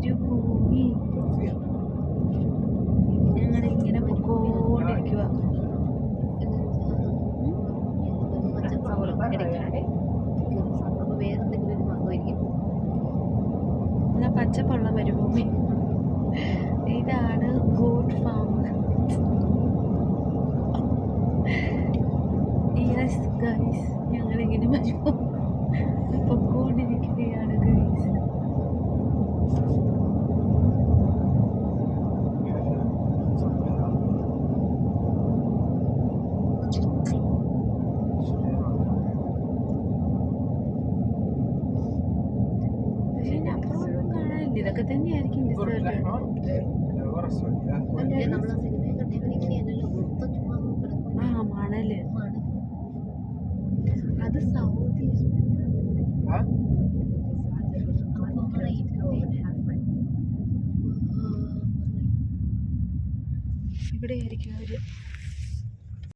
മരുഭൂമി ഞങ്ങൾ ഇങ്ങനെ പൊക്കോണ്ടിരിക്കുക വേറെന്തെങ്കിലും ഒരു മതമായിരിക്കും എന്നാ പച്ചപ്പുള്ള മരുഭൂമി. ഇതാണ് ഗോഡ് ഫാം. യെസ് ഗൈസ് ഞങ്ങളിങ്ങനെ മരുഭൂമി പൊക്കോണ്ടിരിക്കുകയാണ് ഗൈസ് ഇതൊക്കെ തന്നെയായിരിക്കും ഡിസേർട്ട് ആ മണൽ. അത് സൗദി ഇവിടെ ആയിരിക്കും അവർ